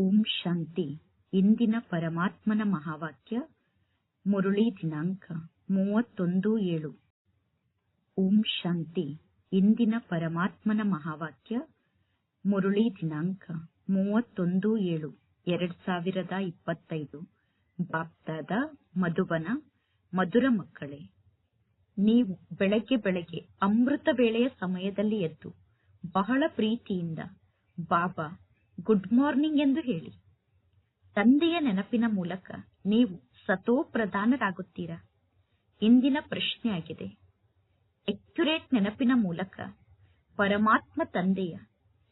ಓಂ ಶಾಂತಿ. ಇಂದಿನ ಪರಮಾತ್ಮನ ಮಹಾವಾಕ್ಯ, ಮುರುಳಿ ದಿನಾಂಕ ಮೂವತ್ತೊಂದು ಏಳು. ಓಂ ಶಾಂತಿ. ಇಂದಿನ ಪರಮಾತ್ಮನ ಮಹಾವಾಕ್ಯ, ಮುರುಳಿ ದಿನಾಂಕ ಮೂವತ್ತೊಂದು ಏಳು, ಎರಡ್ ಸಾವಿರದ ಇಪ್ಪತ್ತೈದು. ಬಾಪ್ತಾದ ಮಧುಬನ ಮಧುರ ಮಕ್ಕಳೇ, ನೀವು ಬೆಳಗ್ಗೆ ಬೆಳಗ್ಗೆ ಅಮೃತ ವೇಳೆಯ ಸಮಯದಲ್ಲಿ ಎದ್ದು ಬಹಳ ಪ್ರೀತಿಯಿಂದ, ಬಾಬಾ ಗುಡ್ ಮಾರ್ನಿಂಗ್ ಎಂದು ಹೇಳಿ. ತಂದೆಯ ನೆನಪಿನ ಮೂಲಕ ನೀವು ಸತೋಪ್ರಧಾನರಾಗುತ್ತೀರಾ? ಇಂದಿನ ಪ್ರಶ್ನೆಯಾಗಿದೆ. ಅಕ್ಯುರೇಟ್ ನೆನಪಿನ ಮೂಲಕ ಪರಮಾತ್ಮ ತಂದೆಯ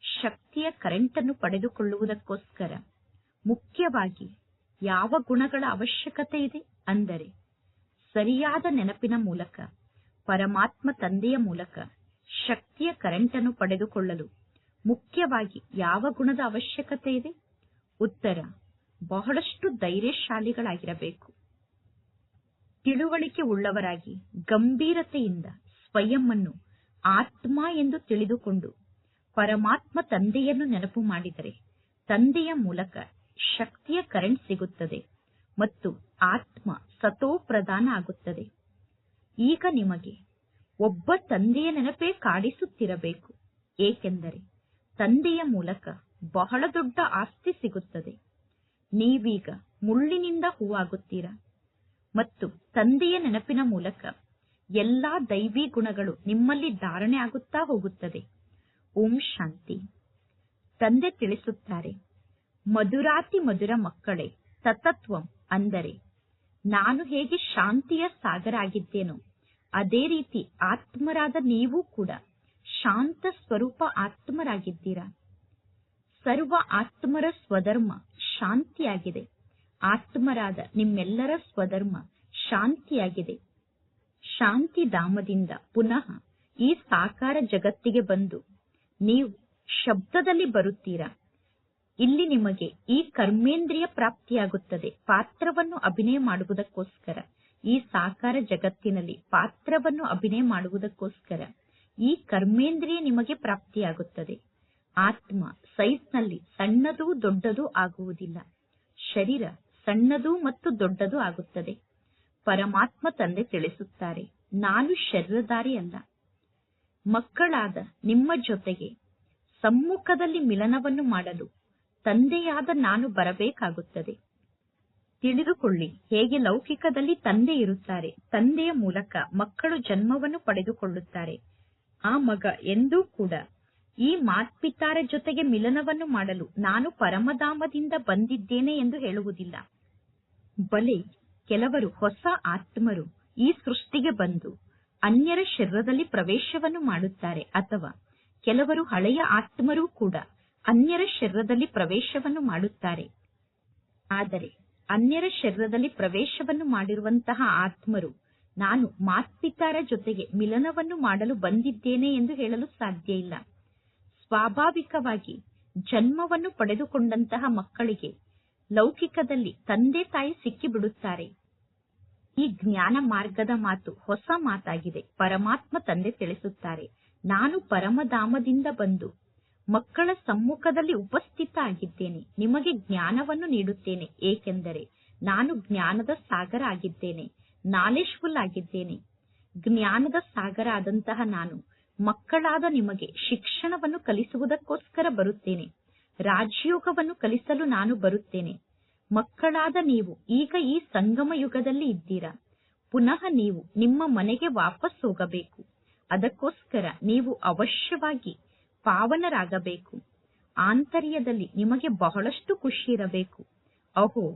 ಶಕ್ತಿಯ ಕರೆಂಟ್ ಅನ್ನು ಪಡೆದುಕೊಳ್ಳುವುದಕ್ಕೋಸ್ಕರ ಮುಖ್ಯವಾಗಿ ಯಾವ ಗುಣಗಳ ಅವಶ್ಯಕತೆ ಇದೆ ಅಂದರೆ ಸರಿಯಾದ ನೆನಪಿನ ಮೂಲಕ ಪರಮಾತ್ಮ ತಂದೆಯ ಮೂಲಕ ಶಕ್ತಿಯ ಕರೆಂಟ್ ಅನ್ನು ಪಡೆದುಕೊಳ್ಳಲು ಮುಖ್ಯವಾಗಿ ಯಾವ ಗುಣದ ಅವಶ್ಯಕತೆ ಇದೆ? ಉತ್ತರ, ಬಹಳಷ್ಟು ಧೈರ್ಯಶಾಲಿಗಳಾಗಿರಬೇಕು. ತಿಳುವಳಿಕೆ ಉಳ್ಳವರಾಗಿ ಗಂಭೀರತೆಯಿಂದ ಸ್ವಯಂ ಅನ್ನು ಆತ್ಮ ಎಂದು ತಿಳಿದುಕೊಂಡು ಪರಮಾತ್ಮ ತಂದೆಯನ್ನು ನೆನಪು ಮಾಡಿದರೆ ತಂದೆಯ ಮೂಲಕ ಶಕ್ತಿಯ ಕರೆಂಟ್ ಸಿಗುತ್ತದೆ ಮತ್ತು ಆತ್ಮ ಸತೋ ಪ್ರಧಾನ ಆಗುತ್ತದೆ. ಈಗ ನಿಮಗೆ ಒಬ್ಬ ತಂದೆಯ ನೆನಪೇ ಕಾಡಿಸುತ್ತಿರಬೇಕು, ಏಕೆಂದರೆ ತಂದೆಯ ಮೂಲಕ ಬಹಳ ದೊಡ್ಡ ಆಸ್ತಿ ಸಿಗುತ್ತದೆ. ನೀವೀಗ ಮುಳ್ಳಿನಿಂದ ಹೂವಾಗುತ್ತೀರಾ? ಮತ್ತು ತಂದೆಯ ನೆನಪಿನ ಮೂಲಕ ಎಲ್ಲಾ ದೈವಿ ಗುಣಗಳು ನಿಮ್ಮಲ್ಲಿ ಧಾರಣೆ ಆಗುತ್ತಾ ಹೋಗುತ್ತದೆ. ಓಂ ಶಾಂತಿ. ತಂದೆ ತಿಳಿಸುತ್ತಾರೆ, ಮಧುರಾತಿ ಮಧುರ ಮಕ್ಕಳೇ ಸತತ್ವಂ ಅಂದರೆ, ನಾನು ಹೇಗೆ ಶಾಂತಿಯ ಸಾಗರ ಆಗಿದ್ದೇನೋ, ಅದೇ ರೀತಿ ಆತ್ಮರಾದ ನೀವು ಕೂಡ ಶಾಂತ ಸ್ವರೂಪ ಆತ್ಮರಾಗಿದ್ದೀರಾ? ಸರ್ವ ಆತ್ಮರ ಸ್ವಧರ್ಮ ಶಾಂತಿಯಾಗಿದೆ. ಆತ್ಮರಾದ ನಿಮ್ಮೆಲ್ಲರ ಸ್ವಧರ್ಮ ಶಾಂತಿಯಾಗಿದೆ. ಶಾಂತಿ ಧಾಮದಿಂದ ಪುನಃ ಈ ಸಾಕಾರ ಜಗತ್ತಿಗೆ ಬಂದು ನೀವು ಶಬ್ದದಲ್ಲಿ ಬರುತ್ತೀರಾ? ಇಲ್ಲಿ ನಿಮಗೆ ಈ ಕರ್ಮೇಂದ್ರಿಯ ಪ್ರಾಪ್ತಿಯಾಗುತ್ತದೆ. ಪಾತ್ರವನ್ನು ಅಭಿನಯ ಮಾಡುವುದಕ್ಕೋಸ್ಕರ. ಈ ಸಾಕಾರ ಜಗತ್ತಿನಲ್ಲಿ ಪಾತ್ರವನ್ನು ಅಭಿನಯ ಮಾಡುವುದಕ್ಕೋಸ್ಕರ. ಈ ಕರ್ಮೇಂದ್ರಿಯ ನಿಮಗೆ ಪ್ರಾಪ್ತಿಯಾಗುತ್ತದೆ. ಆತ್ಮ ಸೈಜ್ನಲ್ಲಿ ಸಣ್ಣದು ದೊಡ್ಡದು ಆಗುವುದಿಲ್ಲ. ಶರೀರ ಸಣ್ಣದು ಮತ್ತು ದೊಡ್ಡದು ಆಗುತ್ತದೆ. ಪರಮಾತ್ಮ ತಂದೆ ತಿಳಿಸುತ್ತಾರೆ, ನಾನು ಶರೀರಧಾರಿ ಅಲ್ಲ ಮಕ್ಕಳಾದ ನಿಮ್ಮ ಜೊತೆಗೆ ಸಮ್ಮುಖದಲ್ಲಿ ಮಿಲನವನ್ನು ಮಾಡಲು ತಂದೆಯಾದ ನಾನು ಬರಬೇಕಾಗುತ್ತದೆ. ತಿಳಿದುಕೊಳ್ಳಿ, ಹೇಗೆ ಲೌಕಿಕದಲ್ಲಿ ತಂದೆ ಇರುತ್ತಾರೆ. ತಂದೆಯ ಮೂಲಕ ಮಕ್ಕಳು ಜನ್ಮವನ್ನು ಪಡೆದುಕೊಳ್ಳುತ್ತಾರೆ. ಆ ಮಗ ಎಂದೂ ಕೂಡ ಈ ಮಾತ್ಪಿತಾರ ಜೊತೆಗೆ ಮಿಲನವನ್ನು ಮಾಡಲು ನಾನು ಪರಮಧಾಮದಿಂದ ಬಂದಿದ್ದೇನೆ ಎಂದು ಹೇಳುವುದಿಲ್ಲ. ಬಲೆ ಕೆಲವರು ಹೊಸ ಆತ್ಮರು ಈ ಸೃಷ್ಟಿಗೆ ಬಂದು ಅನ್ಯರ ಶರೀರದಲ್ಲಿ ಪ್ರವೇಶವನ್ನು ಮಾಡುತ್ತಾರೆ ಅಥವಾ ಕೆಲವರು ಹಳೆಯ ಆತ್ಮರೂ ಕೂಡ ಅನ್ಯರ ಶರೀರದಲ್ಲಿ ಪ್ರವೇಶವನ್ನು ಮಾಡುತ್ತಾರೆ. ಆದರೆ ಅನ್ಯರ ಶರೀರದಲ್ಲಿ ಪ್ರವೇಶವನ್ನು ಮಾಡಿರುವಂತಹ ಆತ್ಮರು ನಾನು ಮಾತ್ಪಿತಾರ ಜೊತೆಗೆ ಮಿಲನವನ್ನು ಮಾಡಲು ಬಂದಿದ್ದೇನೆ ಎಂದು ಹೇಳಲು ಸಾಧ್ಯ ಇಲ್ಲ. ಸ್ವಾಭಾವಿಕವಾಗಿ ಜನ್ಮವನ್ನು ಪಡೆದುಕೊಂಡಂತಹ ಮಕ್ಕಳಿಗೆ ಲೌಕಿಕದಲ್ಲಿ ತಂದೆ ತಾಯಿ ಸಿಕ್ಕಿಬಿಡುತ್ತಾರೆ. ಈ ಜ್ಞಾನ ಮಾರ್ಗದ ಮಾತು ಹೊಸ ಮಾತಾಗಿದೆ. ಪರಮಾತ್ಮ ತಂದೆ ತಿಳಿಸುತ್ತಾರೆ. ನಾನು ಪರಮಧಾಮದಿಂದ ಬಂದು ಮಕ್ಕಳ ಸಮ್ಮುಖದಲ್ಲಿ ಉಪಸ್ಥಿತ ಆಗಿದ್ದೇನೆ. ನಿಮಗೆ ಜ್ಞಾನವನ್ನು ನೀಡುತ್ತೇನೆ. ಏಕೆಂದರೆ ನಾನು ಜ್ಞಾನದ ಸಾಗರ ಆಗಿದ್ದೇನೆ. ನಾಲೆಜ್ಫುಲ್ ಆಗಿದ್ದೇನೆ. ಜ್ಞಾನದ ಸಾಗರ ಆದಂತಹ ನಾನು, ಮಕ್ಕಳಾದ ನಿಮಗೆ ಶಿಕ್ಷಣವನ್ನು ಕಲಿಸುವುದಕ್ಕೋಸ್ಕರ ಬರುತ್ತೇನೆ. ರಾಜಯೋಗವನ್ನು ಕಲಿಸಲು ನಾನು ಬರುತ್ತೇನೆ. ಮಕ್ಕಳಾದ ನೀವು ಈಗ ಈ ಸಂಗಮ ಯುಗದಲ್ಲಿ ಇದ್ದೀರಾ? ಪುನಃ ನೀವು ನಿಮ್ಮ ಮನೆಗೆ ವಾಪಸ್ ಹೋಗಬೇಕು. ಅದಕ್ಕೋಸ್ಕರ ನೀವು ಅವಶ್ಯವಾಗಿ ಪಾವನರಾಗಬೇಕು. ಆಂತರ್ಯದಲ್ಲಿ ನಿಮಗೆ ಬಹಳಷ್ಟು ಖುಷಿ ಇರಬೇಕು. ಅಹೋ,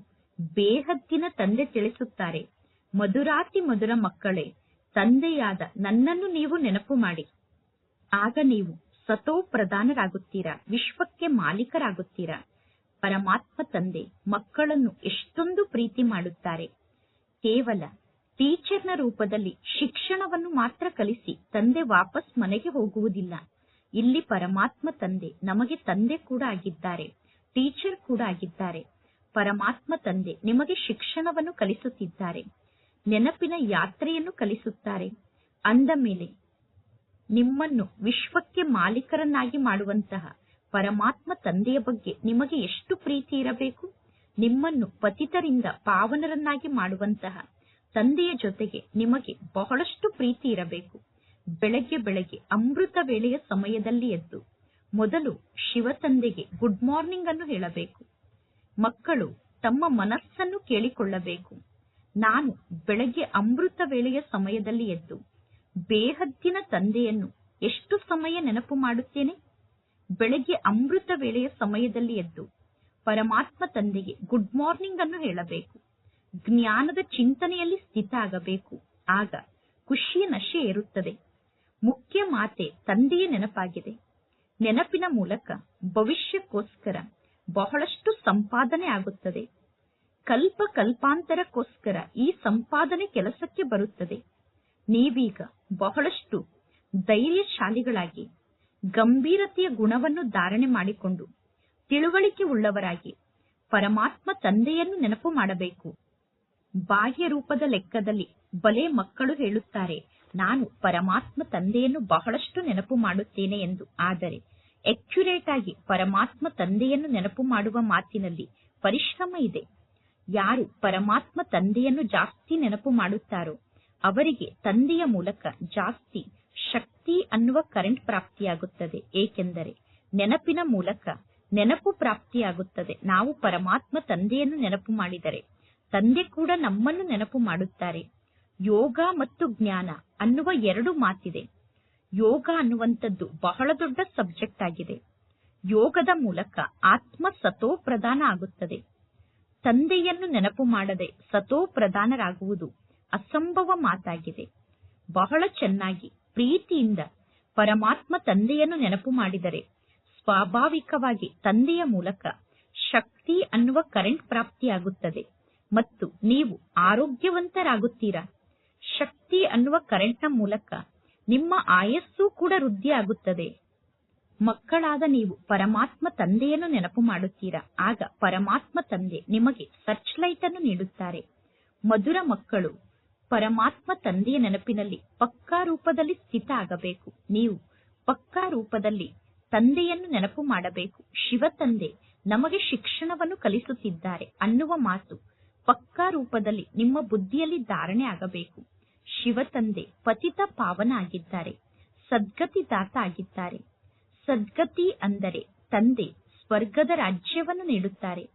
ಬೇಹದ್ದಿನ ತಂದೆ ತಿಳಿಸುತ್ತಾರೆ. ಮಧುರಾತಿ ಮಧುರ ಮಕ್ಕಳೇ, ತಂದೆಯಾದ ನನ್ನನ್ನು ನೀವು ನೆನಪು ಮಾಡಿ. ಆಗ ನೀವು ಸತೋ ಪ್ರಧಾನರಾಗುತ್ತೀರಾ, ವಿಶ್ವಕ್ಕೆ ಮಾಲೀಕರಾಗುತ್ತೀರಾ. ಪರಮಾತ್ಮ ತಂದೆ, ಮಕ್ಕಳನ್ನು ಎಷ್ಟೊಂದು ಪ್ರೀತಿ ಮಾಡುತ್ತಾರೆ. ಕೇವಲ ಟೀಚರ್ನ ರೂಪದಲ್ಲಿ ಶಿಕ್ಷಣವನ್ನು ಮಾತ್ರ ಕಲಿಸಿ ತಂದೆ ವಾಪಸ್ ಮನೆಗೆ ಹೋಗುವುದಿಲ್ಲ. ಇಲ್ಲಿ ಪರಮಾತ್ಮ ತಂದೆ ನಮಗೆ ತಂದೆ ಕೂಡ ಆಗಿದ್ದಾರೆ, ಟೀಚರ್ ಕೂಡ ಆಗಿದ್ದಾರೆ. ಪರಮಾತ್ಮ ತಂದೆ ನಿಮಗೆ ಶಿಕ್ಷಣವನ್ನು ಕಲಿಸುತ್ತಿದ್ದಾರೆ. ನೆನಪಿನ ಯಾತ್ರೆಯನ್ನು ಕಲಿಸುತ್ತಾರೆ. ಅಂದ ಮೇಲೆ, ನಿಮ್ಮನ್ನು ವಿಶ್ವಕ್ಕೆ ಮಾಲೀಕರನ್ನಾಗಿ ಮಾಡುವಂತಹ ಪರಮಾತ್ಮ ತಂದೆಯ ಬಗ್ಗೆ ನಿಮಗೆ ಎಷ್ಟು ಪ್ರೀತಿ ಇರಬೇಕು? ನಿಮ್ಮನ್ನು ಪತಿತರಿಂದ ಪಾವನರನ್ನಾಗಿ ಮಾಡುವಂತಹ ತಂದೆಯ ಜೊತೆಗೆ ನಿಮಗೆ ಬಹಳಷ್ಟು ಪ್ರೀತಿ ಇರಬೇಕು. ಬೆಳಗ್ಗೆ ಬೆಳಗ್ಗೆ ಅಮೃತ ವೇಳೆಯ ಸಮಯದಲ್ಲಿ ಎದ್ದು ಮೊದಲು ಶಿವ ತಂದೆಗೆ ಗುಡ್ ಮಾರ್ನಿಂಗ್ ಅನ್ನು ಹೇಳಬೇಕು. ಮಕ್ಕಳು ತಮ್ಮ ಮನಸ್ಸನ್ನು ಕೇಳಿಕೊಳ್ಳಬೇಕು. ನಾನು ಬೆಳಗ್ಗೆ ಅಮೃತ ವೇಳೆಯ ಸಮಯದಲ್ಲಿ ಎದ್ದು, ಬೇಹದ್ದಿನ ತಂದೆಯನ್ನು ಎಷ್ಟು ಸಮಯ ನೆನಪು ಮಾಡುತ್ತೇನೆ? ಬೆಳಗ್ಗೆ ಅಮೃತ ವೇಳೆಯ ಸಮಯದಲ್ಲಿ ಎದ್ದು, ಪರಮಾತ್ಮ ತಂದೆಗೆ ಗುಡ್ ಮಾರ್ನಿಂಗ್ ಅನ್ನು ಹೇಳಬೇಕು. ಜ್ಞಾನದ ಚಿಂತನೆಯಲ್ಲಿ ಸ್ಥಿತ ಆಗಬೇಕು. ಆಗ ಖುಷಿಯ ನಶೆ ಏರುತ್ತದೆ. ಮುಖ್ಯ ಮಾತೆ ತಂದೆಯ ನೆನಪಾಗಿದೆ. ನೆನಪಿನ ಮೂಲಕ ಭವಿಷ್ಯಕ್ಕೋಸ್ಕರ ಬಹಳಷ್ಟು ಸಂಪಾದನೆ ಆಗುತ್ತದೆ. ಕಲ್ಪ ಕಲ್ಪಾಂತರಕ್ಕೋಸ್ಕರ ಈ ಸಂಪಾದನೆ ಕೆಲಸಕ್ಕೆ ಬರುತ್ತದೆ. ನೀವೀಗ ಬಹಳಷ್ಟು ಧೈರ್ಯಶಾಲಿಗಳಾಗಿ, ಗಂಭೀರತೆಯ ಗುಣವನ್ನು ಧಾರಣೆ ಮಾಡಿಕೊಂಡು, ತಿಳುವಳಿಕೆ ಉಳ್ಳವರಾಗಿ, ಪರಮಾತ್ಮ ತಂದೆಯನ್ನು ನೆನಪು ಮಾಡಬೇಕು. ಬಾಹ್ಯ ರೂಪದ ಲೆಕ್ಕದಲ್ಲಿ ಬಲೆ ಮಕ್ಕಳು ಹೇಳುತ್ತಾರೆ, ನಾನು ಪರಮಾತ್ಮ ತಂದೆಯನ್ನು ಬಹಳಷ್ಟು ನೆನಪು ಮಾಡುತ್ತೇನೆ ಎಂದು. ಆದರೆ ಅಕ್ಯುರೇಟ್ ಆಗಿ ಪರಮಾತ್ಮ ತಂದೆಯನ್ನು ನೆನಪು ಮಾಡುವ ಮಾತಿನಲ್ಲಿ ಪರಿಶ್ರಮ ಇದೆ. ಯಾರು ಪರಮಾತ್ಮ ತಂದೆಯನ್ನು ಜಾಸ್ತಿ ನೆನಪು ಮಾಡುತ್ತಾರೋ ಅವರಿಗೆ ತಂದೆಯ ಮೂಲಕ ಜಾಸ್ತಿ ಶಕ್ತಿ ಅನ್ನುವ ಕರೆಂಟ್ ಪ್ರಾಪ್ತಿಯಾಗುತ್ತದೆ. ಏಕೆಂದರೆ ನೆನಪಿನ ಮೂಲಕ ನೆನಪು ಪ್ರಾಪ್ತಿಯಾಗುತ್ತದೆ. ನಾವು ಪರಮಾತ್ಮ ತಂದೆಯನ್ನು ನೆನಪು ಮಾಡಿದರೆ ತಂದೆ ಕೂಡ ನಮ್ಮನ್ನು ನೆನಪು ಮಾಡುತ್ತಾರೆ. ಯೋಗ ಮತ್ತು ಜ್ಞಾನ ಅನ್ನುವ ಎರಡು ಮಾತಿದೆ. ಯೋಗ ಅನ್ನುವಂಥದ್ದು ಬಹಳ ದೊಡ್ಡ ಸಬ್ಜೆಕ್ಟ್ ಆಗಿದೆ. ಯೋಗದ ಮೂಲಕ ಆತ್ಮ ಸತೋ ಪ್ರಧಾನ ಆಗುತ್ತದೆ. ತಂದೆಯನ್ನು ನೆನಪು ಮಾಡದೆ ಸತೋ ಪ್ರಧಾನರಾಗುವುದು ಅಸಂಭವ ಮಾತಾಗಿದೆ. ಬಹಳ ಚೆನ್ನಾಗಿ ಪ್ರೀತಿಯಿಂದ ಪರಮಾತ್ಮ ತಂದೆಯನ್ನು ನೆನಪು ಮಾಡಿದರೆ ಸ್ವಾಭಾವಿಕವಾಗಿ ತಂದೆಯ ಮೂಲಕ ಶಕ್ತಿ ಅನ್ನುವ ಕರೆಂಟ್ ಪ್ರಾಪ್ತಿಯಾಗುತ್ತದೆ. ಮತ್ತು ನೀವು ಆರೋಗ್ಯವಂತರಾಗುತ್ತೀರಾ? ಶಕ್ತಿ ಅನ್ನುವ ಕರೆಂಟ್ನ ಮೂಲಕ ನಿಮ್ಮ ಆಯಸ್ಸು ಕೂಡ ವೃದ್ಧಿಯಾಗುತ್ತದೆ. ಮಕ್ಕಳಾದ ನೀವು ಪರಮಾತ್ಮ ತಂದೆಯನ್ನು ನೆನಪು ಮಾಡುತ್ತೀರಾ? ಆಗ ಪರಮಾತ್ಮ ತಂದೆ ನಿಮಗೆ ಸರ್ಚ್ ಲೈಟ್ ಅನ್ನು ನೀಡುತ್ತಾರೆ. ಮಧುರ ಮಕ್ಕಳು ಪರಮಾತ್ಮ ತಂದೆಯ ನೆನಪಿನಲ್ಲಿ ಪಕ್ಕಾ ರೂಪದಲ್ಲಿ ಸ್ಥಿತ ಆಗಬೇಕು. ನೀವು ಪಕ್ಕಾ ರೂಪದಲ್ಲಿ ತಂದೆಯನ್ನು ನೆನಪು ಮಾಡಬೇಕು. ಶಿವ ತಂದೆ ನಮಗೆ ಶಿಕ್ಷಣವನ್ನು ಕಲಿಸುತ್ತಿದ್ದಾರೆ ಅನ್ನುವ ಮಾತು ಪಕ್ಕಾ ರೂಪದಲ್ಲಿ ನಿಮ್ಮ ಬುದ್ಧಿಯಲ್ಲಿ ಧಾರಣೆ ಆಗಬೇಕು. ಶಿವ ತಂದೆ ಪತಿತ ಪಾವನ ಆಗಿದ್ದಾರೆ. ಸದ್ಗತಿ ದಾತ ಆಗಿದ್ದಾರೆ. ಸದ್ಗತಿ ಅಂದರೆ ತಂದೆ ಸ್ವರ್ಗದ ರಾಜ್ಯವನ್ನು ನೀಡುತ್ತಾರೆ.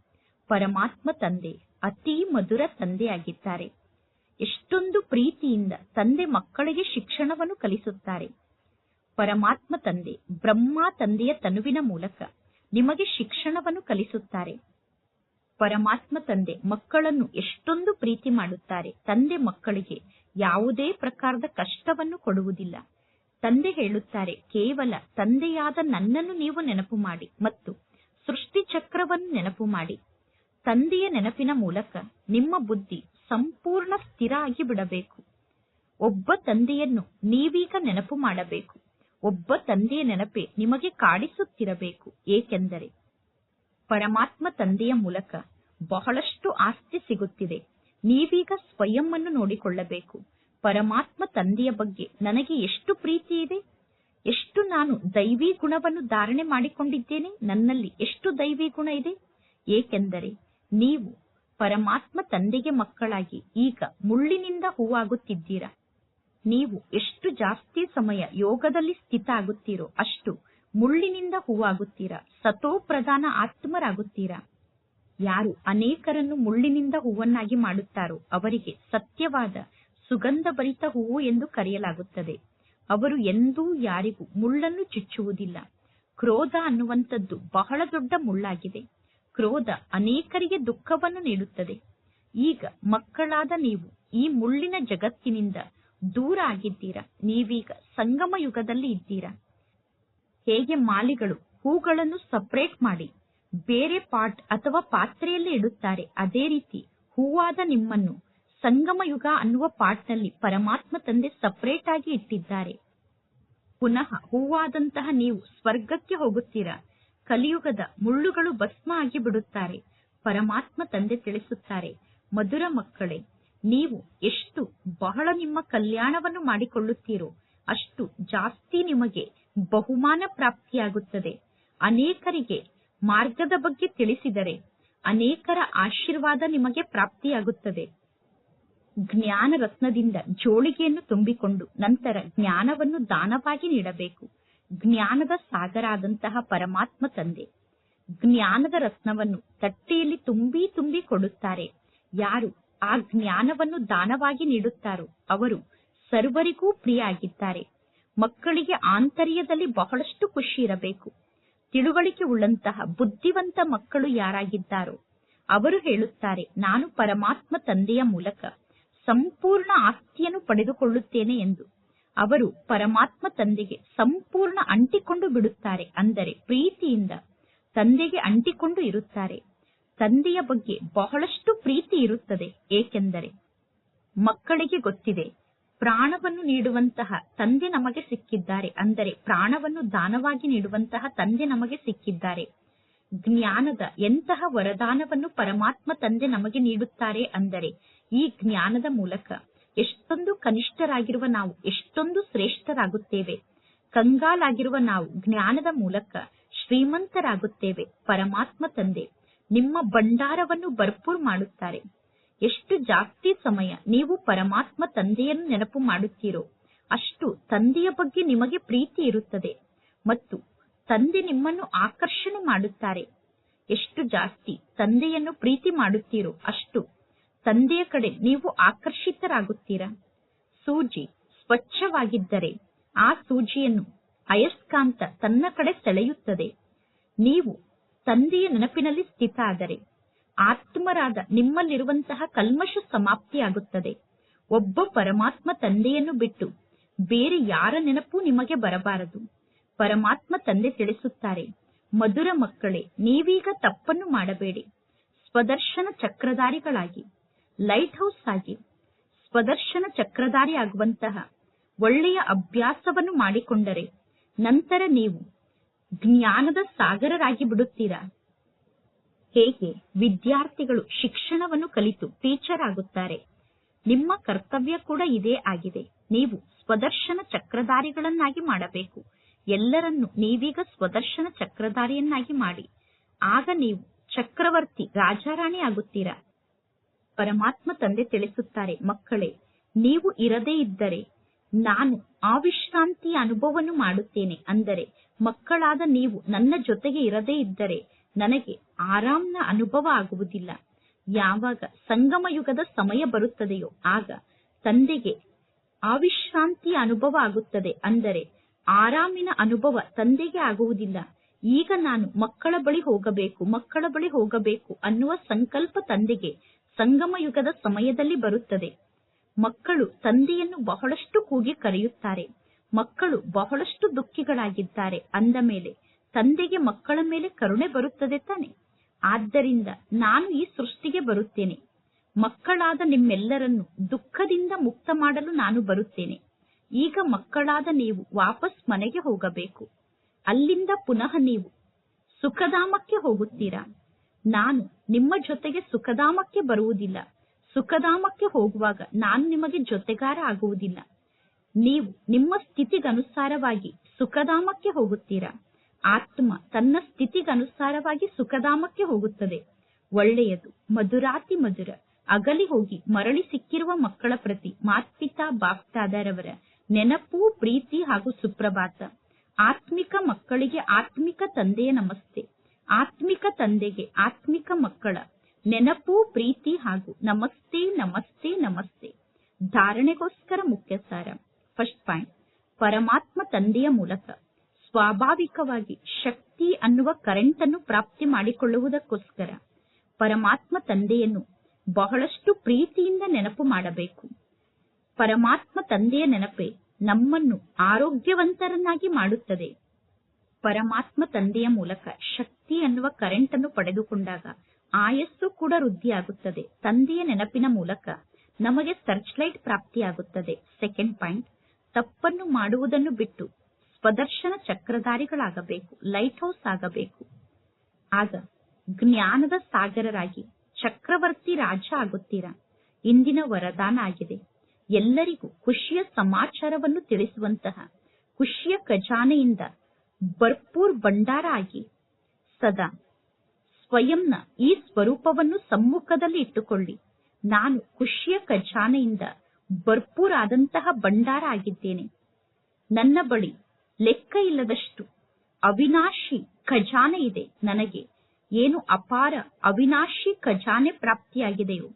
ಪರಮಾತ್ಮ ತಂದೆ, ಅತಿ ಮಧುರ ತಂದೆಯಾಗಿದ್ದಾರೆ. ಎಷ್ಟೊಂದು ಪ್ರೀತಿಯಿಂದ ತಂದೆ ಮಕ್ಕಳಿಗೆ ಶಿಕ್ಷಣವನ್ನು ಕಲಿಸುತ್ತಾರೆ. ಪರಮಾತ್ಮ ತಂದೆ, ಬ್ರಹ್ಮ ತಂದೆಯ ತನುವಿನ ಮೂಲಕ ನಿಮಗೆ ಶಿಕ್ಷಣವನ್ನು ಕಲಿಸುತ್ತಾರೆ. ಪರಮಾತ್ಮ ತಂದೆ ಮಕ್ಕಳನ್ನು ಎಷ್ಟೊಂದು ಪ್ರೀತಿ ಮಾಡುತ್ತಾರೆ. ತಂದೆ ಮಕ್ಕಳಿಗೆ ಯಾವುದೇ ಪ್ರಕಾರದ ಕಷ್ಟವನ್ನು ಕೊಡುವುದಿಲ್ಲ. ತಂದೆ ಹೇಳುತ್ತಾರೆ, ಕೇವಲ ತಂದೆಯಾದ ನನ್ನನ್ನು ನೀವು ನೆನಪು ಮಾಡಿ ಮತ್ತು ಸೃಷ್ಟಿ ಚಕ್ರವನ್ನು ನೆನಪು ಮಾಡಿ. ತಂದೆಯ ನೆನಪಿನ ಮೂಲಕ ನಿಮ್ಮ ಬುದ್ಧಿ ಸಂಪೂರ್ಣ ಸ್ಥಿರ ಆಗಿ ಬಿಡಬೇಕು. ಒಬ್ಬ ತಂದೆಯನ್ನು ನೀವೀಗ ನೆನಪು ಮಾಡಬೇಕು. ಒಬ್ಬ ತಂದೆಯ ನೆನಪೆ ನಿಮಗೆ ಕಾಡಿಸುತ್ತಿರಬೇಕು. ಏಕೆಂದರೆ ಪರಮಾತ್ಮ ತಂದೆಯ ಮೂಲಕ ಬಹಳಷ್ಟು ಆಸ್ತಿ ಸಿಗುತ್ತಿದೆ. ನೀವೀಗ ಸ್ವಯಂ ಅನ್ನು ನೋಡಿಕೊಳ್ಳಬೇಕು. ಪರಮಾತ್ಮ ತಂದೆಯ ಬಗ್ಗೆ ನನಗೆ ಎಷ್ಟು ಪ್ರೀತಿ ಇದೆ? ಎಷ್ಟು ನಾನು ದೈವಿ ಗುಣವನ್ನು ಧಾರಣೆ ಮಾಡಿಕೊಂಡಿದ್ದೇನೆ? ನನ್ನಲ್ಲಿ ಎಷ್ಟು ದೈವಿ ಗುಣ ಇದೆ? ಏಕೆಂದರೆ ನೀವು ಪರಮಾತ್ಮ ತಂದೆಗೆ ಮಕ್ಕಳಾಗಿ ಈಗ ಮುಳ್ಳಿನಿಂದ ಹೂವಾಗುತ್ತಿದ್ದೀರಾ. ನೀವು ಎಷ್ಟು ಜಾಸ್ತಿ ಸಮಯ ಯೋಗದಲ್ಲಿ ಸ್ಥಿತ ಆಗುತ್ತೀರೋ ಅಷ್ಟು ಮುಳ್ಳಿನಿಂದ ಹೂವಾಗುತ್ತೀರಾ. ಸತೋ ಪ್ರಧಾನ ಆತ್ಮರಾಗುತ್ತೀರಾ. ಯಾರು ಅನೇಕರನ್ನು ಮುಳ್ಳಿನಿಂದ ಹೂವನ್ನಾಗಿ ಮಾಡುತ್ತಾರೋ ಅವರಿಗೆ ಸತ್ಯವಾದ ಸುಗಂಧ ಭರಿತ ಹೂವು ಎಂದು ಕರೆಯಲಾಗುತ್ತದೆ. ಅವರು ಎಂದೂ ಯಾರಿಗೂ ಮುಳ್ಳನ್ನು ಚುಚ್ಚುವುದಿಲ್ಲ. ಕ್ರೋಧ ಅನ್ನುವಂಥದ್ದು ಬಹಳ ದೊಡ್ಡ ಮುಳ್ಳಾಗಿದೆ. ಕ್ರೋಧ ಅನೇಕರಿಗೆ ದುಃಖವನ್ನು ನೀಡುತ್ತದೆ. ಈಗ ಮಕ್ಕಳಾದ ನೀವು ಈ ಮುಳ್ಳಿನ ಜಗತ್ತಿನಿಂದ ದೂರ ಆಗಿದ್ದೀರಾ? ನೀವೀಗ ಸಂಗಮ ಯುಗದಲ್ಲಿ ಇದ್ದೀರಾ? ಹೇಗೆ ಮಾಲಿಗಳು ಹೂಗಳನ್ನು ಸಪರೇಟ್ ಮಾಡಿ ಬೇರೆ ಪಾಟ್ ಅಥವಾ ಪಾತ್ರೆಯಲ್ಲಿ ಇಡುತ್ತಾರೆ, ಅದೇ ರೀತಿ ಹೂವಾದ ನಿಮ್ಮನ್ನು ಸಂಗಮ ಯುಗ ಅನ್ನುವ ಪಾಟ್ನಲ್ಲಿ ಪರಮಾತ್ಮ ತಂದೆ ಸಪರೇಟ್ ಆಗಿ ಇಟ್ಟಿದ್ದಾರೆ. ಪುನಃ ಹೂವಾದಂತಹ ನೀವು ಸ್ವರ್ಗಕ್ಕೆ ಹೋಗುತ್ತೀರಾ? ಕಲಿಯುಗದ ಮುಳ್ಳುಗಳು ಭಸ್ಮ ಆಗಿ ಬಿಡುತ್ತಾರೆ. ಪರಮಾತ್ಮ ತಂದೆ ತಿಳಿಸುತ್ತಾರೆ, ಮಧುರ ಮಕ್ಕಳೇ, ನೀವು ಎಷ್ಟು ಬಹಳ ನಿಮ್ಮ ಕಲ್ಯಾಣವನ್ನು ಮಾಡಿಕೊಳ್ಳುತ್ತೀರೋ, ಅಷ್ಟು ಜಾಸ್ತಿ ನಿಮಗೆ ಬಹುಮಾನ ಪ್ರಾಪ್ತಿಯಾಗುತ್ತದೆ. ಅನೇಕರಿಗೆ ಮಾರ್ಗದ ಬಗ್ಗೆ ತಿಳಿಸಿದರೆ, ಅನೇಕರ ಆಶೀರ್ವಾದ ನಿಮಗೆ ಪ್ರಾಪ್ತಿಯಾಗುತ್ತದೆ. ಜ್ಞಾನ ರತ್ನದಿಂದ ಜೋಳಿಗೆಯನ್ನು ತುಂಬಿಕೊಂಡು ನಂತರ ಜ್ಞಾನವನ್ನು ದಾನವಾಗಿ ನೀಡಬೇಕು. ಜ್ಞಾನದ ಸಾಗರಾದಂತಹ ಪರಮಾತ್ಮ ತಂದೆ. ಜ್ಞಾನದ ರತ್ನವನ್ನು ತಟ್ಟೆಯಲ್ಲಿ ತುಂಬಿ ತುಂಬಿ ಕೊಡುತ್ತಾರೆ. ಯಾರು ಆ ಜ್ಞಾನವನ್ನು ದಾನವಾಗಿ ನೀಡುತ್ತಾರೋ ಅವರು ಸರ್ವರಿಗೂ ಪ್ರಿಯ ಆಗಿದ್ದಾರೆ ಮಕ್ಕಳಿಗೆ ಆಂತರ್ಯದಲ್ಲಿ ಬಹಳಷ್ಟು ಖುಷಿ ಇರಬೇಕು. ತಿಳುವಳಿಕೆ ಉಳ್ಳಂತಹ ಬುದ್ಧಿವಂತ ಮಕ್ಕಳು ಯಾರಾಗಿದ್ದಾರೋ ಅವರು ಹೇಳುತ್ತಾರೆ, ನಾನು ಪರಮಾತ್ಮ ತಂದೆಯ ಮೂಲಕ ಸಂಪೂರ್ಣ ಆಸ್ತಿಯನ್ನು ಪಡೆದುಕೊಳ್ಳುತ್ತೇನೆ ಎಂದು. ಅವರು ಪರಮಾತ್ಮ ತಂದೆಗೆ ಸಂಪೂರ್ಣ ಅಂಟಿಕೊಂಡು ಬಿಡುತ್ತಾರೆ ಅಂದರೆ ಪ್ರೀತಿಯಿಂದ ತಂದೆಗೆ ಅಂಟಿಕೊಂಡು ಇರುತ್ತಾರೆ. ತಂದೆಯ ಬಗ್ಗೆ ಬಹಳಷ್ಟು ಪ್ರೀತಿ ಇರುತ್ತದೆ, ಏಕೆಂದರೆ ಮಕ್ಕಳಿಗೆ ಗೊತ್ತಿದೆ, ಪ್ರಾಣವನ್ನು ನೀಡುವಂತಹ ತಂದೆ ನಮಗೆ ಸಿಕ್ಕಿದ್ದಾರೆ ಅಂದರೆ ಪ್ರಾಣವನ್ನು ದಾನವಾಗಿ ನೀಡುವಂತಹ ತಂದೆ ನಮಗೆ ಸಿಕ್ಕಿದ್ದಾರೆ. ಜ್ಞಾನದ ಎಂತಹ ವರದಾನವನ್ನು ಪರಮಾತ್ಮ ತಂದೆ ನಮಗೆ ನೀಡುತ್ತಾರೆ ಅಂದರೆ ಈ ಜ್ಞಾನದ ಮೂಲಕ ಎಷ್ಟೊಂದು ಕನಿಷ್ಠರಾಗಿರುವ ನಾವು, ಎಷ್ಟೊಂದು ಶ್ರೇಷ್ಠರಾಗುತ್ತೇವೆ. ಕಂಗಾಲಾಗಿರುವ ನಾವು ಜ್ಞಾನದ ಮೂಲಕ ಶ್ರೀಮಂತರಾಗುತ್ತೇವೆ. ಪರಮಾತ್ಮ ತಂದೆ, ನಿಮ್ಮ ಭಂಡಾರವನ್ನು ಭರ್ಪೂರ್ ಮಾಡುತ್ತಾರೆ. ಎಷ್ಟು ಜಾಸ್ತಿ ಸಮಯ ನೀವು ಪರಮಾತ್ಮ ತಂದೆಯನ್ನು ನೆನಪು ಮಾಡುತ್ತೀರೋ, ಅಷ್ಟು ತಂದೆಯ ಬಗ್ಗೆ ನಿಮಗೆ ಪ್ರೀತಿ ಇರುತ್ತದೆ. ಮತ್ತು ತಂದೆ ನಿಮ್ಮನ್ನು ಆಕರ್ಷಣೆ ಮಾಡುತ್ತಾರೆ. ಎಷ್ಟು ಜಾಸ್ತಿ ತಂದೆಯನ್ನು ಪ್ರೀತಿ ಮಾಡುತ್ತೀರೋ, ಅಷ್ಟು ತಂದೆಯ ಕಡೆ ನೀವು ಆಕರ್ಷಿತರಾಗುತ್ತೀರಾ? ಸೂಜಿ ಸ್ವಚ್ಛವಾಗಿದ್ದರೆ ಆ ಸೂಜಿಯನ್ನು ಅಯಸ್ಕಾಂತ ತನ್ನ ಕಡೆ ಸೆಳೆಯುತ್ತದೆ. ನೀವು ತಂದೆಯ ನೆನಪಿನಲ್ಲಿ ಸ್ಥಿತ ಆದರೆ ಆತ್ಮರಾದ ನಿಮ್ಮಲ್ಲಿರುವಂತಹ ಕಲ್ಮಶ ಸಮಾಪ್ತಿಯಾಗುತ್ತದೆ. ಒಬ್ಬ ಪರಮಾತ್ಮ ತಂದೆಯನ್ನು ಬಿಟ್ಟು ಬೇರೆ ಯಾರ ನೆನಪು ನಿಮಗೆ ಬರಬಾರದು. ಪರಮಾತ್ಮ ತಂದೆ ತಿಳಿಸುತ್ತಾರೆ, ಮಧುರ ಮಕ್ಕಳೇ, ನೀವೀಗ ತಪ್ಪನ್ನು ಮಾಡಬೇಡಿ. ಸ್ವದರ್ಶನ ಚಕ್ರಧಾರಿಗಳಾಗಿ ಲೈಟ್ ಹೌಸ್ ಆಗಿ ಸ್ವದರ್ಶನ ಚಕ್ರಧಾರಿ ಆಗುವಂತಹ ಒಳ್ಳೆಯ ಅಭ್ಯಾಸವನ್ನು ಮಾಡಿಕೊಂಡರೆ ನಂತರ ನೀವು ಜ್ಞಾನದ ಸಾಗರರಾಗಿ ಬಿಡುತ್ತೀರಾ? ಹೇಗೆ ವಿದ್ಯಾರ್ಥಿಗಳು ಶಿಕ್ಷಣವನ್ನು ಕಲಿತು ಟೀಚರ್ ಆಗುತ್ತಾರೆ? ನಿಮ್ಮ ಕರ್ತವ್ಯ ಕೂಡ ಇದೇ ಆಗಿದೆ. ನೀವು ಸ್ವದರ್ಶನ ಚಕ್ರಧಾರಿಗಳನ್ನಾಗಿ ಮಾಡಬೇಕು. ಎಲ್ಲರನ್ನು ನೀವೀಗ ಸ್ವದರ್ಶನ ಚಕ್ರಧಾರಿಯನ್ನಾಗಿ ಮಾಡಿ. ಆಗ ನೀವು ಚಕ್ರವರ್ತಿ ರಾಜಾರಾಣಿ ಆಗುತ್ತೀರಾ? ಪರಮಾತ್ಮ ತಂದೆ ತಿಳಿಸುತ್ತಾರೆ, ಮಕ್ಕಳೇ, ನೀವು ಇರದೇ ಇದ್ದರೆ ನಾನು ಅವಿಶ್ರಾಂತಿಯ ಅನುಭವವನ್ನು ಮಾಡುತ್ತೇನೆ. ಅಂದರೆ, ಮಕ್ಕಳಾದ ನೀವು ನನ್ನ ಜೊತೆಗೆ ಇರದೇ ಇದ್ದರೆ ನನಗೆ ಆರಾಮ್ನ ಅನುಭವ ಆಗುವುದಿಲ್ಲ. ಯಾವಾಗ ಸಂಗಮ ಯುಗದ ಸಮಯ ಬರುತ್ತದೆಯೋ, ಆಗ ತಂದೆಗೆ ಅವಿಶ್ರಾಂತಿಯ ಅನುಭವ ಆಗುತ್ತದೆ. ಅಂದರೆ, ಆರಾಮಿನ ಅನುಭವ ತಂದೆಗೆ ಆಗುವುದಿಲ್ಲ. ಈಗ ನಾನು ಮಕ್ಕಳ ಬಳಿ ಹೋಗಬೇಕು, ಮಕ್ಕಳ ಬಳಿ ಹೋಗಬೇಕು ಅನ್ನುವ ಸಂಕಲ್ಪ ತಂದೆಗೆ ಸಂಗಮ ಯುಗದ ಸಮಯದಲ್ಲಿ ಬರುತ್ತದೆ. ಮಕ್ಕಳು ತಂದೆಯನ್ನು ಬಹಳಷ್ಟು ಕೂಗಿ ಕರೆಯುತ್ತಾರೆ. ಮಕ್ಕಳು ಬಹಳಷ್ಟು ದುಃಖಿಗಳಾಗಿದ್ದಾರೆ. ಅಂದ ಮೇಲೆ ತಂದೆಗೆ ಮಕ್ಕಳ ಮೇಲೆ ಕರುಣೆ ಬರುತ್ತದೆ ತಾನೆ. ಆದ್ದರಿಂದ ನಾನು ಈ ಸೃಷ್ಟಿಗೆ ಬರುತ್ತೇನೆ. ಮಕ್ಕಳಾದ ನಿಮ್ಮೆಲ್ಲರನ್ನು ದುಃಖದಿಂದ ಮುಕ್ತ ಮಾಡಲು ನಾನು ಬರುತ್ತೇನೆ. ಈಗ ಮಕ್ಕಳಾದ ನೀವು ವಾಪಸ್ ಮನೆಗೆ ಹೋಗಬೇಕು. ಅಲ್ಲಿಂದ ಪುನಃ ನೀವು ಸುಖಧಾಮಕ್ಕೆ ಹೋಗುತ್ತೀರಾ? ನಾನು ನಿಮ್ಮ ಜೊತೆಗೆ ಸುಖಧಾಮಕ್ಕೆ ಬರುವುದಿಲ್ಲ. ಸುಖಧಾಮಕ್ಕೆ ಹೋಗುವಾಗ ನಾನು ನಿಮಗೆ ಜೊತೆಗಾರ ಆಗುವುದಿಲ್ಲ. ನೀವು ನಿಮ್ಮ ಸ್ಥಿತಿಗನುಸಾರವಾಗಿ ಸುಖಧಾಮಕ್ಕೆ ಹೋಗುತ್ತೀರಾ? ಆತ್ಮ ತನ್ನ ಸ್ಥಿತಿಗನುಸಾರವಾಗಿ ಸುಖಧಾಮಕ್ಕೆ ಹೋಗುತ್ತದೆ. ಒಳ್ಳೆಯದು, ಮಧುರಾತಿ ಮಧುರ. ಅಗಲಿ ಹೋಗಿ ಮರಳಿ ಸಿಕ್ಕಿರುವ ಮಕ್ಕಳ ಪ್ರತಿ ಮಾತ್ಪಿತಾ ಬಾಪ್ತಾದರವರ ನೆನಪು, ಪ್ರೀತಿ ಹಾಗೂ ಸುಪ್ರಭಾತ. ಆತ್ಮಿಕ ಮಕ್ಕಳಿಗೆ ಆತ್ಮಿಕ ತಂದೆಯ ನಮಸ್ತೆ. ಆತ್ಮಿಕ ತಂದೆಗೆ, ಆತ್ಮಿಕ ಮಕ್ಕಳ ನೆನಪು, ಪ್ರೀತಿ ಹಾಗೂ ನಮಸ್ತೆ ನಮಸ್ತೆ ನಮಸ್ತೆ. ಧಾರಣೆಗೋಸ್ಕರ ಮುಖ್ಯ ಸಾರ. ಫಸ್ಟ್ ಪಾಯಿಂಟ್ ಪರಮಾತ್ಮ ತಂದೆಯ ಮೂಲಕ ಸ್ವಾಭಾವಿಕವಾಗಿ ಶಕ್ತಿ ಅನ್ನುವ ಕರೆಂಟ್ ಅನ್ನು ಪ್ರಾಪ್ತಿ ಮಾಡಿಕೊಳ್ಳುವುದಕ್ಕೋಸ್ಕರ ಪರಮಾತ್ಮ ತಂದೆಯನ್ನು ಬಹಳಷ್ಟು ಪ್ರೀತಿಯಿಂದ ನೆನಪು ಮಾಡಬೇಕು. ಪರಮಾತ್ಮ ತಂದೆಯ ನೆನಪೇ ನಮ್ಮನ್ನು ಆರೋಗ್ಯವಂತರನ್ನಾಗಿ ಮಾಡುತ್ತದೆ. ಪರಮಾತ್ಮ ತಂದೆಯ ಮೂಲಕ ಶಕ್ತಿ ಅನ್ನುವ ಕರೆಂಟ್ ಅನ್ನು ಪಡೆದುಕೊಂಡಾಗ ಆಯಸ್ಸು ಕೂಡ ವೃದ್ಧಿಯಾಗುತ್ತದೆ. ತಂದೆಯ ನೆನಪಿನ ಮೂಲಕ ನಮಗೆ ಸರ್ಚ್ ಲೈಟ್ ಪ್ರಾಪ್ತಿಯಾಗುತ್ತದೆ. ಸೆಕೆಂಡ್ ಪಾಯಿಂಟ್ ತಪ್ಪನ್ನು ಮಾಡುವುದನ್ನು ಬಿಟ್ಟು ಸ್ವದರ್ಶನ ಚಕ್ರಧಾರಿಗಳಾಗಬೇಕು ಲೈಟ್ ಹೌಸ್ ಆಗಬೇಕು. ಆಗ ಜ್ಞಾನದ ಸಾಗರರಾಗಿ ಚಕ್ರವರ್ತಿ ರಾಜ ಆಗುತ್ತೀರಾ? ಇಂದಿನ ವರದಾನ ಆಗಿದೆ ಎಲ್ಲರಿಗೂ ಖುಷಿಯ ಸಮಾಚಾರವನ್ನು ತಿಳಿಸುವಂತಹ ಖುಷಿಯ ಖಜಾನೆಯಿಂದ ಭರ್ಪೂರ್ ಭಂಡಾರ ಆಗಿ ಸದಾ ಸ್ವಯಂನ ಈ ಸ್ವರೂಪವನ್ನು ಸಮ್ಮುಖದಲ್ಲಿ ಇಟ್ಟುಕೊಳ್ಳಿ. ನಾನು ಖುಷಿಯ ಖಜಾನೆಯಿಂದ ಭರ್ಪೂರ್ ಆದಂತಹ ಭಂಡಾರ ಆಗಿದ್ದೇನೆ. ನನ್ನ ಬಳಿ ಲೆಕ್ಕ ಇಲ್ಲದಷ್ಟು ಅವಿನಾಶಿ ಖಜಾನೆ ಇದೆ. ನನಗೆ ಏನು ಅಪಾರ ಅವಿನಾಶಿ ಖಜಾನೆ ಪ್ರಾಪ್ತಿಯಾಗಿದೆಯೋ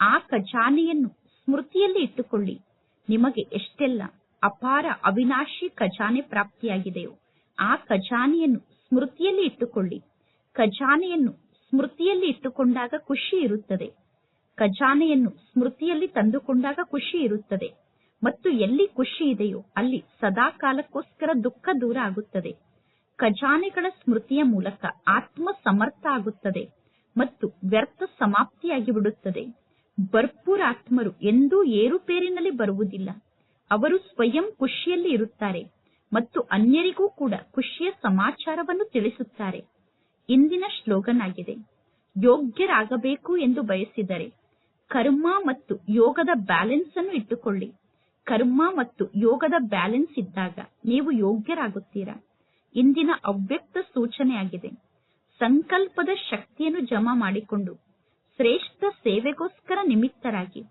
ಆ ಖಜಾನೆಯನ್ನು ಸ್ಮೃತಿಯಲ್ಲಿ ಇಟ್ಟುಕೊಳ್ಳಿ. ನಿಮಗೆ ಎಷ್ಟೆಲ್ಲ ಅಪಾರ ಅವಿನಾಶಿ ಖಜಾನೆ ಪ್ರಾಪ್ತಿಯಾಗಿದೆಯೋ ಆ ಖಜಾನೆಯನ್ನು ಸ್ಮೃತಿಯಲ್ಲಿ ಇಟ್ಟುಕೊಳ್ಳಿ. ಖಜಾನೆಯನ್ನು ಸ್ಮೃತಿಯಲ್ಲಿ ಇಟ್ಟುಕೊಂಡಾಗ ಖುಷಿ ಇರುತ್ತದೆ. ಖಜಾನೆಯನ್ನು ಸ್ಮೃತಿಯಲ್ಲಿ ತಂದುಕೊಂಡಾಗ ಖುಷಿ ಇರುತ್ತದೆ. ಮತ್ತು ಎಲ್ಲಿ ಖುಷಿ ಇದೆಯೋ ಅಲ್ಲಿ ಸದಾ ಕಾಲಕ್ಕೋಸ್ಕರ ದುಃಖ ದೂರ ಆಗುತ್ತದೆ. ಖಜಾನೆಗಳ ಸ್ಮೃತಿಯ ಮೂಲಕ ಆತ್ಮ ಸಮರ್ಥ ಆಗುತ್ತದೆ ಮತ್ತು ವ್ಯರ್ಥ ಸಮಾಪ್ತಿಯಾಗಿ ಬಿಡುತ್ತದೆ. ಭರ್ಪೂರ್ ಆತ್ಮರು ಎಂದೂ ಏರುಪೇರಿನಲ್ಲಿ ಬರುವುದಿಲ್ಲ. ಅವರು ಸ್ವಯಂ ಖುಷಿಯಲ್ಲಿ ಇರುತ್ತಾರೆ. ಮತ್ತು ಅನ್ಯರಿಗೂ ಕೂಡ ಖುಷಿಯ ಸಮಾಚಾರವನ್ನು ತಿಳಿಸುತ್ತಾರೆ. ಇಂದಿನ ಶ್ಲೋಗನ್ ಆಗಿದೆ ಯೋಗ್ಯರಾಗಬೇಕು ಎಂದು ಬಯಸಿದರೆ ಕರ್ಮ ಮತ್ತು ಯೋಗದ ಬ್ಯಾಲೆನ್ಸ್ ಅನ್ನು ಇಟ್ಟುಕೊಳ್ಳಿ. ಕರ್ಮ ಮತ್ತು ಯೋಗದ ಬ್ಯಾಲೆನ್ಸ್ ಇದ್ದಾಗ ನೀವು ಯೋಗ್ಯರಾಗುತ್ತೀರಾ? ಇಂದಿನ ಅವ್ಯಕ್ತ ಸೂಚನೆಯಾಗಿದೆ. ಸಂಕಲ್ಪದ ಶಕ್ತಿಯನ್ನು ಜಮಾ ಮಾಡಿಕೊಂಡು ಶ್ರೇಷ್ಠ ಸೇವೆಗೋಸ್ಕರ ನಿಮಿತ್ತರಾಗಿ.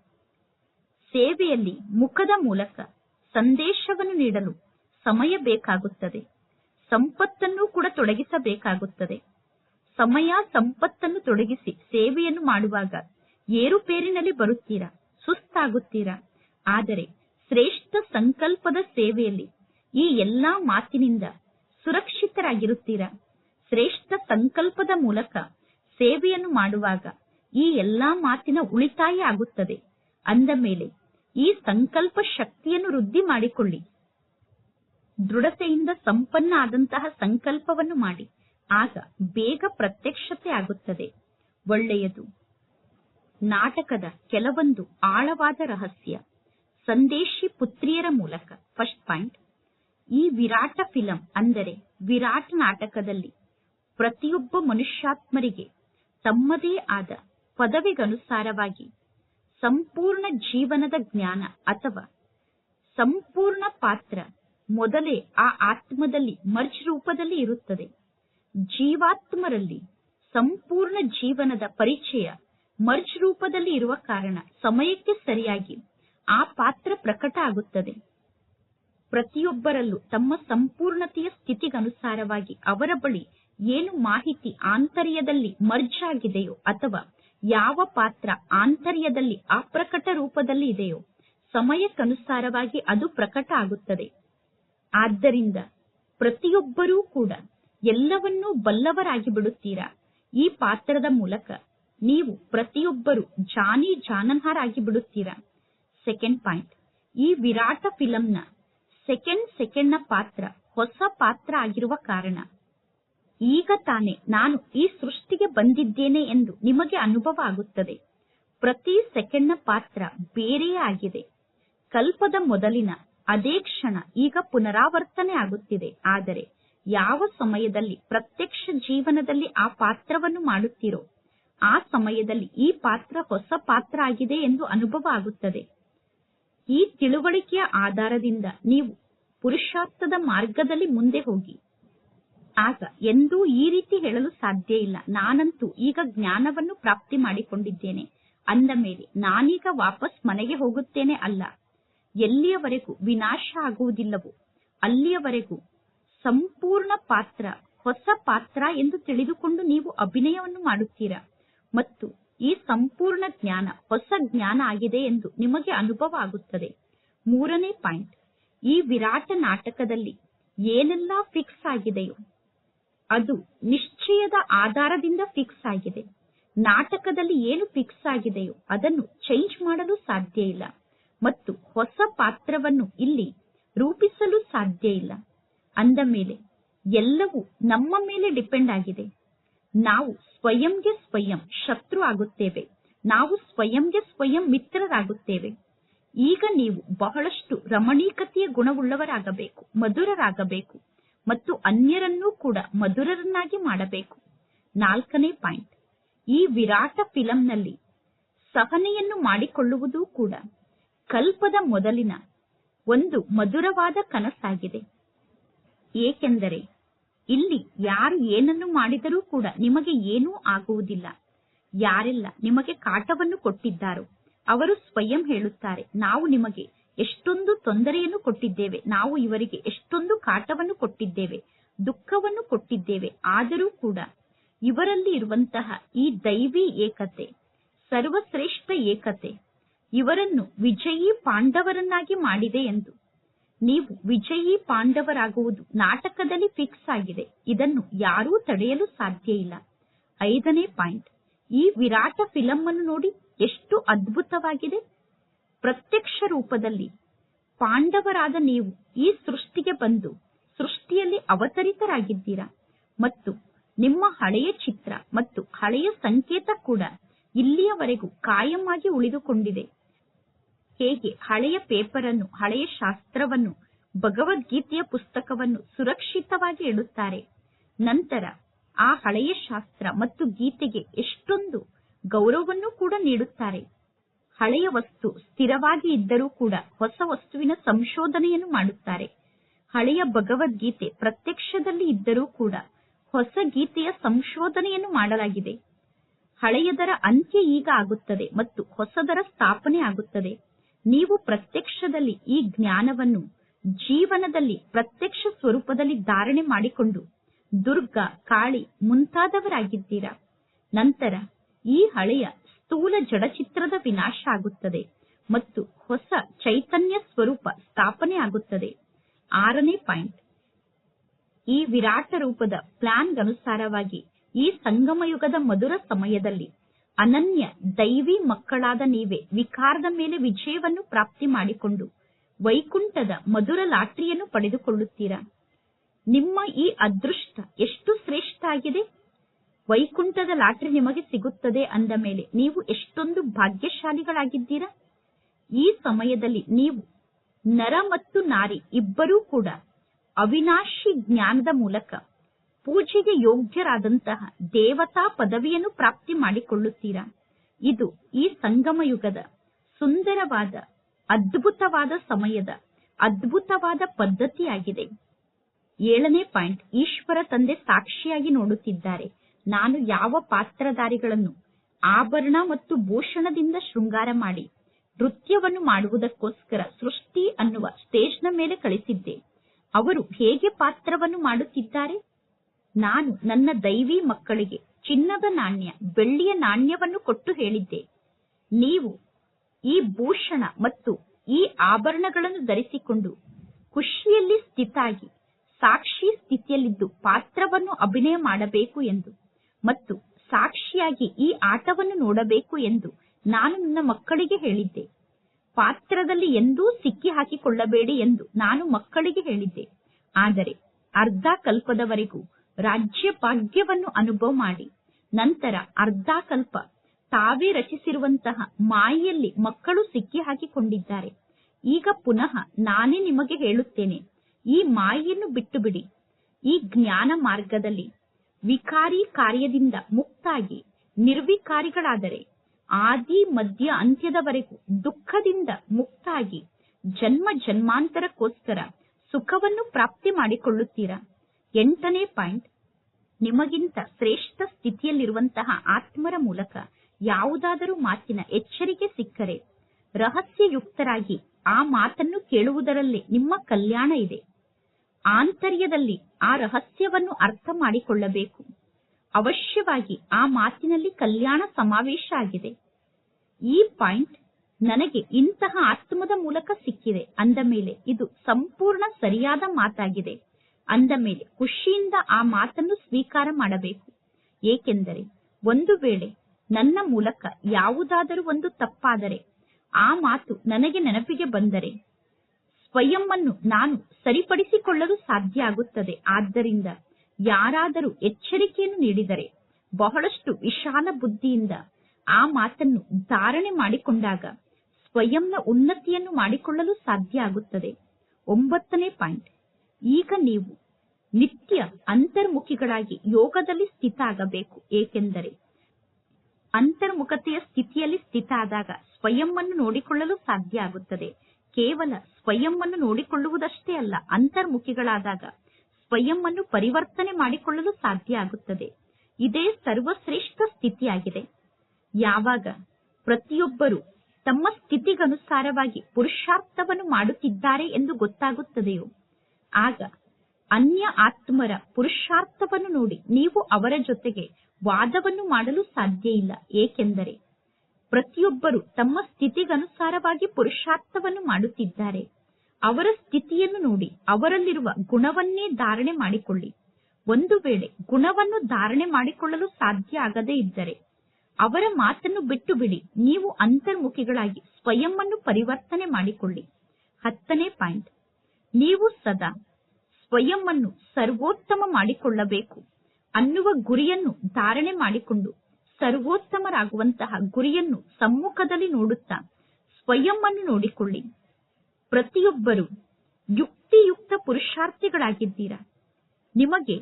ಸೇವೆಯಲ್ಲಿ ಮುಖದ ಮೂಲಕ ಸಂದೇಶವನ್ನು ನೀಡಲು ಸಮಯ ಬೇಕಾಗುತ್ತದೆ. ಸಂಪತ್ತನ್ನು ಕೂಡ ತೊಡಗಿಸಬೇಕಾಗುತ್ತದೆ. ಸಮಯ ಸಂಪತ್ತನ್ನು ತೊಡಗಿಸಿ ಸೇವೆಯನ್ನು ಮಾಡುವಾಗ ಏರುಪೇರಿನಲ್ಲಿ ಬರುತ್ತೀರಾ? ಸುಸ್ತಾಗುತ್ತೀರಾ? ಆದರೆ ಶ್ರೇಷ್ಠ ಸಂಕಲ್ಪದ ಸೇವೆಯಲ್ಲಿ ಈ ಎಲ್ಲಾ ಮಾತಿನಿಂದ ಸುರಕ್ಷಿತರಾಗಿರುತ್ತೀರಾ? ಶ್ರೇಷ್ಠ ಸಂಕಲ್ಪದ ಮೂಲಕ ಸೇವೆಯನ್ನು ಮಾಡುವಾಗ ಈ ಎಲ್ಲಾ ಮಾತಿನ ಉಳಿತಾಯ ಆಗುತ್ತದೆ. ಅಂದ ಮೇಲೆ ಈ ಸಂಕಲ್ಪ ಶಕ್ತಿಯನ್ನು ವೃದ್ಧಿ ಮಾಡಿಕೊಳ್ಳಿ. ದೃಢತೆಯಿಂದ ಸಂಪನ್ನ ಆದಂತಹ ಸಂಕಲ್ಪವನ್ನು ಮಾಡಿ. ಆಗ ಬೇಗ ಪ್ರತ್ಯಕ್ಷತೆ ಆಗುತ್ತದೆ. ಒಳ್ಳೆಯದು. ನಾಟಕದ ಕೆಲವೊಂದು ಆಳವಾದ ರಹಸ್ಯ. ಸಂದೇಶಿ ಪುತ್ರಿಯರ ಮೂಲಕ. ಫಸ್ಟ್ ಪಾಯಿಂಟ್ ಈ ವಿರಾಟ ಫಿಲಂ ಅಂದರೆ ವಿರಾಟ್ ನಾಟಕದಲ್ಲಿ ಪ್ರತಿಯೊಬ್ಬ ಮನುಷ್ಯಾತ್ಮರಿಗೆ ತಮ್ಮದೇ ಆದ ಪದವಿಗನುಸಾರವಾಗಿ ಸಂಪೂರ್ಣ ಜೀವನದ ಜ್ಞಾನ ಅಥವಾ ಸಂಪೂರ್ಣ ಪಾತ್ರ ಮೊದಲೇ ಆ ಆತ್ಮದಲ್ಲಿ ಮರ್ಜ್ ರೂಪದಲ್ಲಿ ಇರುತ್ತದೆ. ಜೀವಾತ್ಮರಲ್ಲಿ ಸಂಪೂರ್ಣ ಜೀವನದ ಪರಿಚಯ ಮರ್ಜ್ ರೂಪದಲ್ಲಿ ಇರುವ ಕಾರಣ ಸಮಯಕ್ಕೆ ಸರಿಯಾಗಿ ಆ ಪಾತ್ರ ಪ್ರಕಟ ಆಗುತ್ತದೆ. ಪ್ರತಿಯೊಬ್ಬರಲ್ಲೂ ತಮ್ಮ ಸಂಪೂರ್ಣತೆಯ ಸ್ಥಿತಿಗನುಸಾರವಾಗಿ ಅವರ ಬಳಿ ಏನು ಮಾಹಿತಿ ಆಂತರ್ಯದಲ್ಲಿ ಮರ್ಜ್ ಆಗಿದೆಯೋ ಅಥವಾ ಯಾವ ಪಾತ್ರ ಆಂತರ್ಯದಲ್ಲಿ ಅಪ್ರಕಟ ರೂಪದಲ್ಲಿ ಇದೆಯೋ ಸಮಯಕ್ಕನುಸಾರವಾಗಿ ಅದು ಪ್ರಕಟ ಆಗುತ್ತದೆ. ಆದ್ದರಿಂದ ಪ್ರತಿಯೊಬ್ಬರೂ ಕೂಡ ಎಲ್ಲವನ್ನೂ ಬಲ್ಲವರಾಗಿ ಬಿಡುತ್ತೀರಾ? ಈ ಪಾತ್ರದ ಮೂಲಕ ನೀವು ಪ್ರತಿಯೊಬ್ಬರು ಜಾನಿ ಜಾನನ್ಹಾರಾಗಿ ಬಿಡುತ್ತೀರಾ? ಸೆಕೆಂಡ್ ಪಾಯಿಂಟ್ ಈ ವಿರಾಟ ಫಿಲಂನ ಸೆಕೆಂಡ್ ಸೆಕೆಂಡ್ನ ಪಾತ್ರ ಹೊಸ ಪಾತ್ರ ಆಗಿರುವ ಕಾರಣ. ಈಗ ತಾನೇ ನಾನು ಈ ಸೃಷ್ಟಿಗೆ ಬಂದಿದ್ದೇನೆ ಎಂದು ನಿಮಗೆ ಅನುಭವ ಆಗುತ್ತದೆ. ಪ್ರತಿ ಸೆಕೆಂಡ್ನ ಪಾತ್ರ ಬೇರೆಯೇ ಆಗಿದೆ. ಕಲ್ಪದ ಮೊದಲಿನ ಅದೇ ಕ್ಷಣ ಈಗ ಪುನರಾವರ್ತನೆ ಆಗುತ್ತಿದೆ. ಆದರೆ ಯಾವ ಸಮಯದಲ್ಲಿ ಪ್ರತ್ಯಕ್ಷ ಜೀವನದಲ್ಲಿ ಆ ಪಾತ್ರವನ್ನು ಮಾಡುತ್ತೀರೋ, ಆ ಸಮಯದಲ್ಲಿ ಈ ಪಾತ್ರ ಹೊಸ ಪಾತ್ರ ಆಗಿದೆ ಎಂದು ಅನುಭವ ಆಗುತ್ತದೆ. ಈ ತಿಳುವಳಿಕೆಯ ಆಧಾರದಿಂದ ನೀವು ಪುರುಷಾರ್ಥದ ಮಾರ್ಗದಲ್ಲಿ ಮುಂದೆ ಹೋಗಿ. ಆಗ ಎಂದೂ ಈ ರೀತಿ ಹೇಳಲು ಸಾಧ್ಯ ಇಲ್ಲ. ನಾನಂತೂ ಈಗ ಜ್ಞಾನವನ್ನು ಪ್ರಾಪ್ತಿ ಮಾಡಿಕೊಂಡಿದ್ದೇನೆ. ಅಂದ ಮೇಲೆ ನಾನೀಗ ವಾಪಸ್ ಮನೆಗೆ ಹೋಗುತ್ತೇನೆ ಅಲ್ಲ. ಎಲ್ಲಿಯವರೆಗೂ ವಿನಾಶ ಆಗುವುದಿಲ್ಲವೋ ಅಲ್ಲಿಯವರೆಗೂ ಸಂಪೂರ್ಣ ಪಾತ್ರ, ಹೊಸ ಪಾತ್ರ ಎಂದು ತಿಳಿದುಕೊಂಡು ನೀವು ಅಭಿನಯವನ್ನು ಮಾಡುತ್ತೀರಾ? ಮತ್ತು ಈ ಸಂಪೂರ್ಣ ಜ್ಞಾನ ಹೊಸ ಜ್ಞಾನ ಆಗಿದೆ ಎಂದು ನಿಮಗೆ ಅನುಭವ ಆಗುತ್ತದೆ. ಮೂರನೇ ಪಾಯಿಂಟ್. ಈ ವಿರಾಟ ನಾಟಕದಲ್ಲಿ ಏನೆಲ್ಲ ಫಿಕ್ಸ್ ಆಗಿದೆಯೋ, ಅದು ನಿಶ್ಚಯದ ಆಧಾರದಿಂದ ಫಿಕ್ಸ್ ಆಗಿದೆ. ನಾಟಕದಲ್ಲಿ ಏನು ಫಿಕ್ಸ್ ಆಗಿದೆಯೋ ಅದನ್ನು ಚೇಂಜ್ ಮಾಡಲು ಸಾಧ್ಯ ಇಲ್ಲ. ಮತ್ತು ಹೊಸ ಪಾತ್ರವನ್ನು ಇಲ್ಲಿ ರೂಪಿಸಲು ಸಾಧ್ಯ ಇಲ್ಲ. ಅಂದ ಮೇಲೆ, ಎಲ್ಲವೂ ನಮ್ಮ ಮೇಲೆ ಡಿಪೆಂಡ್ ಆಗಿದೆ. ನಾವು ಸ್ವಯಂಗೆ ಸ್ವಯಂ ಶತ್ರು ಆಗುತ್ತೇವೆ. ನಾವು ಸ್ವಯಂಗೆ ಸ್ವಯಂ ಮಿತ್ರರಾಗುತ್ತೇವೆ. ಈಗ ನೀವು ಬಹಳಷ್ಟು ರಮಣೀಕತೆಯ ಗುಣವುಳ್ಳವರಾಗಬೇಕು, ಮಧುರರಾಗಬೇಕು ಮತ್ತು ಅನ್ಯರನ್ನೂ ಕೂಡ ಮಧುರರನ್ನಾಗಿ ಮಾಡಬೇಕು. ನಾಲ್ಕನೇ ಪಾಯಿಂಟ್. ಈ ವಿರಾಟ ಫಿಲಂನಲ್ಲಿ ಸಹನೆಯನ್ನು ಮಾಡಿಕೊಳ್ಳುವುದೂ ಕೂಡ ಕಲ್ಪದ ಮೊದಲಿನ ಒಂದು ಮಧುರವಾದ ಕನಸಾಗಿದೆ. ಏಕೆಂದರೆ ಇಲ್ಲಿ ಯಾರು ಏನನ್ನು ಮಾಡಿದರೂ ಕೂಡ ನಿಮಗೆ ಏನೂ ಆಗುವುದಿಲ್ಲ. ಯಾರೆಲ್ಲ ನಿಮಗೆ ಕಾಟವನ್ನು ಕೊಟ್ಟಿದ್ದಾರೋ ಅವರು ಸ್ವಯಂ ಹೇಳುತ್ತಾರೆ, ನಾವು ನಿಮಗೆ ಎಷ್ಟೊಂದು ತೊಂದರೆಯನ್ನು ಕೊಟ್ಟಿದ್ದೇವೆ, ನಾವು ಇವರಿಗೆ ಎಷ್ಟೊಂದು ಕಾಟವನ್ನು ಕೊಟ್ಟಿದ್ದೇವೆ, ದುಃಖವನ್ನು ಕೊಟ್ಟಿದ್ದೇವೆ, ಆದರೂ ಕೂಡ ಇವರಲ್ಲಿ ಇರುವಂತಹ ಈ ದೈವಿ ಏಕತೆ, ಸರ್ವಶ್ರೇಷ್ಠ ಏಕತೆ ಇವರನ್ನು ವಿಜಯಿ ಪಾಂಡವರನ್ನಾಗಿ ಮಾಡಿದೆ ಎಂದು. ನೀವು ವಿಜಯಿ ಪಾಂಡವರಾಗುವುದು ನಾಟಕದಲ್ಲಿ ಫಿಕ್ಸ್ ಆಗಿದೆ. ಇದನ್ನು ಯಾರೂ ತಡೆಯಲು ಸಾಧ್ಯ ಇಲ್ಲ. ಐದನೇ ಪಾಯಿಂಟ್. ಈ ವಿರಾಟ ಫಿಲಂ ಅನ್ನು ನೋಡಿ ಎಷ್ಟು ಅದ್ಭುತವಾಗಿದೆ. ಪ್ರತ್ಯಕ್ಷ ರೂಪದಲ್ಲಿ ಪಾಂಡವರಾದ ನೀವು ಈ ಸೃಷ್ಟಿಗೆ ಬಂದು ಸೃಷ್ಟಿಯಲ್ಲಿ ಅವತರಿತರಾಗಿದ್ದೀರಾ. ಮತ್ತು ನಿಮ್ಮ ಹಳೆಯ ಚಿತ್ರ ಮತ್ತು ಹಳೆಯ ಸಂಕೇತ ಕೂಡ ಇಲ್ಲಿಯವರೆಗೂ ಕಾಯಂ ಆಗಿ ಉಳಿದುಕೊಂಡಿದೆ. ಹೇಗೆ ಹಳೆಯ ಪೇಪರ್ ಅನ್ನು ಹಳೆಯ ಶಾಸ್ತ್ರವನ್ನು, ಭಗವದ್ಗೀತೆಯ ಪುಸ್ತಕವನ್ನು ಸುರಕ್ಷಿತವಾಗಿ ಇಡುತ್ತಾರೆ ನಂತರ ಆ ಹಳೆಯ ಶಾಸ್ತ್ರ ಮತ್ತು ಗೀತೆಗೆ ಎಷ್ಟೊಂದು ಗೌರವವನ್ನು ಕೂಡ ನೀಡುತ್ತಾರೆ. ಹಳೆಯ ವಸ್ತು ಸ್ಥಿರವಾಗಿ ಇದ್ದರೂ ಕೂಡ ಹೊಸ ವಸ್ತುವಿನ ಸಂಶೋಧನೆಯನ್ನು ಮಾಡುತ್ತಾರೆ. ಹಳೆಯ ಭಗವದ್ಗೀತೆ ಪ್ರತ್ಯಕ್ಷದಲ್ಲಿ ಇದ್ದರೂ ಕೂಡ ಹೊಸ ಗೀತೆಯ ಸಂಶೋಧನೆಯನ್ನು ಮಾಡಲಾಗಿದೆ. ಹಳೆಯದರ ಅಂತ್ಯ ಈಗ ಆಗುತ್ತದೆ ಮತ್ತು ಹೊಸದರ ಸ್ಥಾಪನೆ ಆಗುತ್ತದೆ. ನೀವು ಪ್ರತ್ಯಕ್ಷದಲ್ಲಿ ಈ ಜ್ಞಾನವನ್ನು ಜೀವನದಲ್ಲಿ ಪ್ರತ್ಯಕ್ಷ ಸ್ವರೂಪದಲ್ಲಿ ಧಾರಣೆ ಮಾಡಿಕೊಂಡು ದುರ್ಗಾ, ಕಾಳಿ ಮುಂತಾದವರಾಗಿದ್ದೀರಾ? ನಂತರ ಈ ಹಳೆಯ ಸ್ಥೂಲ ಜಡಚಿತ್ರದ ವಿನಾಶ ಆಗುತ್ತದೆ ಮತ್ತು ಹೊಸ ಚೈತನ್ಯ ಸ್ವರೂಪ ಸ್ಥಾಪನೆ ಆಗುತ್ತದೆ. ಆರನೇ ಪಾಯಿಂಟ್. ಈ ವಿರಾಟ ರೂಪದ ಪ್ಲಾನ್ಗನುಸಾರವಾಗಿ ಈ ಸಂಗಮಯುಗದ ಮಧುರ ಸಮಯದಲ್ಲಿ ಅನನ್ಯ ದೈವಿ ಮಕ್ಕಳಾದ ನೀವೇ ವಿಕಾರದ ಮೇಲೆ ವಿಜಯವನ್ನು ಪ್ರಾಪ್ತಿ ಮಾಡಿಕೊಂಡು ವೈಕುಂಠದ ಮಧುರ ಲಾಟ್ರಿಯನ್ನು ಪಡೆದುಕೊಳ್ಳುತ್ತೀರಾ? ನಿಮ್ಮ ಈ ಅದೃಷ್ಟ ಎಷ್ಟು ಶ್ರೇಷ್ಠ ಆಗಿದೆ? ವೈಕುಂಠದ ಲಾಟ್ರಿ ನಿಮಗೆ ಸಿಗುತ್ತದೆ ಅಂದ ಮೇಲೆ ನೀವು ಎಷ್ಟೊಂದು ಭಾಗ್ಯಶಾಲಿಗಳಾಗಿದ್ದೀರಾ? ಈ ಸಮಯದಲ್ಲಿ ನೀವು ನರ ಮತ್ತು ನಾರಿ ಇಬ್ಬರೂ ಕೂಡ ಅವಿನಾಶಿ ಜ್ಞಾನದ ಮೂಲಕ ಪೂಜೆಗೆ ಯೋಗ್ಯರಾದಂತಹ ದೇವತಾ ಪದವಿಯನ್ನು ಪ್ರಾಪ್ತಿ ಮಾಡಿಕೊಳ್ಳುತ್ತೀರಾ? ಇದು ಈ ಸಂಗಮ ಯುಗದ ಸುಂದರವಾದ, ಅದ್ಭುತವಾದ ಸಮಯದ, ಅದ್ಭುತವಾದ ಪದ್ಧತಿಯಾಗಿದೆ. ಏಳನೇ ಪಾಯಿಂಟ್, ಈಶ್ವರ ತಂದೆ ಸಾಕ್ಷಿಯಾಗಿ ನೋಡುತ್ತಿದ್ದಾರೆ. ನಾನು ಯಾವ ಪಾತ್ರಧಾರಿಗಳನ್ನು ಆಭರಣ ಮತ್ತು ಭೂಷಣದಿಂದ ಶೃಂಗಾರ ಮಾಡಿ ನೃತ್ಯವನ್ನು ಮಾಡುವುದಕ್ಕೋಸ್ಕರ ಸೃಷ್ಟಿ ಅನ್ನುವ ಸ್ಟೇಜ್ನ ಮೇಲೆ ಕಳಿಸಿದ್ದೆ. ಅವರು ಹೇಗೆ ಪಾತ್ರವನ್ನು ಮಾಡುತ್ತಿದ್ದಾರೆ? ನಾನು ನನ್ನ ದೈವಿ ಮಕ್ಕಳಿಗೆ ಚಿನ್ನದ ನಾಣ್ಯ, ಬೆಳ್ಳಿಯ ನಾಣ್ಯವನ್ನು ಕೊಟ್ಟು ಹೇಳಿದ್ದೆ. ನೀವು ಈ ಭೂಷಣ ಮತ್ತು ಈ ಆಭರಣಗಳನ್ನು ಧರಿಸಿಕೊಂಡು ಖುಷಿಯಲ್ಲಿ ಸ್ಥಿತಾಗಿ, ಸಾಕ್ಷಿ ಸ್ಥಿತಿಯಲ್ಲಿದ್ದು ಪಾತ್ರವನ್ನು ಅಭಿನಯ ಮಾಡಬೇಕು ಎಂದು ಮತ್ತು ಸಾಕ್ಷಿಯಾಗಿ ಈ ಆಟವನ್ನು ನೋಡಬೇಕು ಎಂದು ನಾನು ನನ್ನ ಮಕ್ಕಳಿಗೆ ಹೇಳಿದ್ದೆ. ಪಾತ್ರದಲ್ಲಿ ಎಂದೂ ಸಿಕ್ಕಿ ಹಾಕಿಕೊಳ್ಳಬೇಡಿ ಎಂದು ನಾನು ಮಕ್ಕಳಿಗೆ ಹೇಳಿದ್ದೆ. ಆದರೆ ಅರ್ಧ ಕಲ್ಪದವರೆಗೂ ರಾಜ್ಯ ಭಾಗ್ಯವನ್ನು ಅನುಭವ ಮಾಡಿ. ನಂತರ ಅರ್ಧ ಕಲ್ಪ ತಾವೇ ರಚಿಸಿರುವಂತಹ ಮಾಯೆಯಲ್ಲಿ ಮಕ್ಕಳು ಸಿಕ್ಕಿ ಹಾಕಿಕೊಂಡಿದ್ದಾರೆ. ಈಗ ಪುನಃ ನಾನೇ ನಿಮಗೆ ಹೇಳುತ್ತೇನೆ, ಈ ಮಾಯಿಯನ್ನು ಬಿಟ್ಟು ಬಿಡಿ ಈ ಜ್ಞಾನ ಮಾರ್ಗದಲ್ಲಿ ವಿಕಾರಿ ಕಾರ್ಯದಿಂದ ಮುಕ್ತಾಗಿ ನಿರ್ವಿಕಾರಿಗಳಾದರೆ ಆದಿ, ಮಧ್ಯ, ಅಂತ್ಯದವರೆಗೂ ದುಃಖದಿಂದ ಮುಕ್ತಾಗಿ ಜನ್ಮ ಜನ್ಮಾಂತರಕ್ಕೋಸ್ಕರ ಸುಖವನ್ನು ಪ್ರಾಪ್ತಿ ಮಾಡಿಕೊಳ್ಳುತ್ತೀರಾ? ಎಂಟನೇ ಪಾಯಿಂಟ್. ನಿಮಗಿಂತ ಶ್ರೇಷ್ಠ ಸ್ಥಿತಿಯಲ್ಲಿರುವಂತಹ ಆತ್ಮರ ಮೂಲಕ ಯಾವುದಾದರೂ ಮಾತಿನ ಎಚ್ಚರಿಕೆ ಸಿಕ್ಕರೆ ರಹಸ್ಯಯುಕ್ತರಾಗಿ ಆ ಮಾತನ್ನು ಕೇಳುವುದರಲ್ಲಿ ನಿಮ್ಮ ಕಲ್ಯಾಣ ಇದೆ. ಆಂತರ್ಯದಲ್ಲಿ ಆ ರಹಸ್ಯವನ್ನು ಅರ್ಥ ಮಾಡಿಕೊಳ್ಳಬೇಕು. ಅವಶ್ಯವಾಗಿ ಆ ಮಾತಿನಲ್ಲಿ ಕಲ್ಯಾಣ ಸಮಾವೇಶ ಆಗಿದೆ. ಈ ಪಾಯಿಂಟ್ ನನಗೆ ಇಂತಹ ಆತ್ಮದ ಮೂಲಕ ಸಿಕ್ಕಿದೆ ಅಂದ ಮೇಲೆ ಇದು ಸಂಪೂರ್ಣ ಸರಿಯಾದ ಮಾತಾಗಿದೆ. ಅಂದ ಮೇಲೆ ಖುಷಿಯಿಂದ ಆ ಮಾತನ್ನು ಸ್ವೀಕಾರ ಮಾಡಬೇಕು. ಏಕೆಂದರೆ ಒಂದು ವೇಳೆ ನನ್ನ ಮೂಲಕ ಯಾವುದಾದರೂ ಒಂದು ತಪ್ಪಾದರೆ, ಆ ಮಾತು ನನಗೆ ನೆನಪಿಗೆ ಬಂದರೆ ಸ್ವಯಂ ನಾನು ಸರಿಪಡಿಸಿಕೊಳ್ಳಲು ಸಾಧ್ಯ ಆಗುತ್ತದೆ. ಆದ್ದರಿಂದ ಯಾರಾದರೂ ಎಚ್ಚರಿಕೆಯನ್ನು ನೀಡಿದರೆ, ಬಹಳಷ್ಟು ವಿಶಾಲ ಬುದ್ಧಿಯಿಂದ ಆ ಮಾತನ್ನು ಧಾರಣೆ ಮಾಡಿಕೊಂಡಾಗ ಸ್ವಯಂನ ಉನ್ನತಿಯನ್ನು ಮಾಡಿಕೊಳ್ಳಲು ಸಾಧ್ಯ ಆಗುತ್ತದೆ. ಒಂಬತ್ತನೇ ಪಾಯಿಂಟ್. ಈಗ ನೀವು ನಿತ್ಯ ಅಂತರ್ಮುಖಿಗಳಾಗಿ ಯೋಗದಲ್ಲಿ ಸ್ಥಿತ ಆಗಬೇಕು ಏಕೆಂದರೆ ಅಂತರ್ಮುಖತೆಯ ಸ್ಥಿತಿಯಲ್ಲಿ ಸ್ಥಿತ ಆದಾಗ ಸ್ವಯಂ ಅನ್ನು ನೋಡಿಕೊಳ್ಳಲು ಸಾಧ್ಯ ಆಗುತ್ತದೆ. ಕೇವಲ ಸ್ವಯಂ ಅನ್ನು ನೋಡಿಕೊಳ್ಳುವುದಷ್ಟೇ ಅಲ್ಲ, ಅಂತರ್ಮುಖಿಗಳಾದಾಗ ಸ್ವಯಂ ಅನ್ನು ಪರಿವರ್ತನೆ ಮಾಡಿಕೊಳ್ಳಲು ಸಾಧ್ಯ ಆಗುತ್ತದೆ. ಇದೇ ಸರ್ವಶ್ರೇಷ್ಠ ಸ್ಥಿತಿಯಾಗಿದೆ. ಯಾವಾಗ ಪ್ರತಿಯೊಬ್ಬರು ತಮ್ಮ ಸ್ಥಿತಿಗನುಸಾರವಾಗಿ ಪುರುಷಾರ್ಥವನ್ನು ಮಾಡುತ್ತಿದ್ದಾರೆ ಎಂದು ಗೊತ್ತಾಗುತ್ತದೆಯೋ ಆಗ ಅನ್ಯ ಆತ್ಮರ ಪುರುಷಾರ್ಥವನ್ನು ನೋಡಿ ನೀವು ಅವರ ಜೊತೆಗೆ ವಾದವನ್ನು ಮಾಡಲು ಸಾಧ್ಯ ಇಲ್ಲ. ಏಕೆಂದರೆ ಪ್ರತಿಯೊಬ್ಬರು ತಮ್ಮ ಸ್ಥಿತಿಗನುಸಾರವಾಗಿ ಪುರುಷಾರ್ಥವನ್ನು ಮಾಡುತ್ತಿದ್ದಾರೆ. ಅವರ ಸ್ಥಿತಿಯನ್ನು ನೋಡಿ ಅವರಲ್ಲಿರುವ ಗುಣವನ್ನೇ ಧಾರಣೆ ಮಾಡಿಕೊಳ್ಳಿ. ಒಂದು ವೇಳೆ ಗುಣವನ್ನು ಧಾರಣೆ ಮಾಡಿಕೊಳ್ಳಲು ಸಾಧ್ಯ ಆಗದೇ ಇದ್ದರೆ ಅವರ ಮಾತನ್ನು ಬಿಟ್ಟು ಬಿಡಿ ನೀವು ಅಂತರ್ಮುಖಿಗಳಾಗಿ ಸ್ವಯಂ ಪರಿವರ್ತನೆ ಮಾಡಿಕೊಳ್ಳಿ. ಹತ್ತನೇ ಪಾಯಿಂಟ್. ನೀವು ಸದಾ ಸ್ವಯಂ ಸರ್ವೋತ್ತಮ ಮಾಡಿಕೊಳ್ಳಬೇಕು. ಅನ್ನುವ ಗುರಿಯನ್ನು ಧಾರಣೆ ಮಾಡಿಕೊಂಡು ಸರ್ವೋತ್ತಮರಾಗುವಂತಹ ಗುರಿಯನ್ನು ಸಮ್ಮುಖದಲ್ಲಿ ನೋಡುತ್ತಾ ಸ್ವಯಂ ನೋಡಿಕೊಳ್ಳಿ. ಪ್ರತಿಯೊಬ್ಬರು ಯುಕ್ತಿಯುಕ್ತ ಪುರುಷಾರ್ಥಿಗಳಾಗಿದ್ದೀರಾ? ನಿಮಗೆ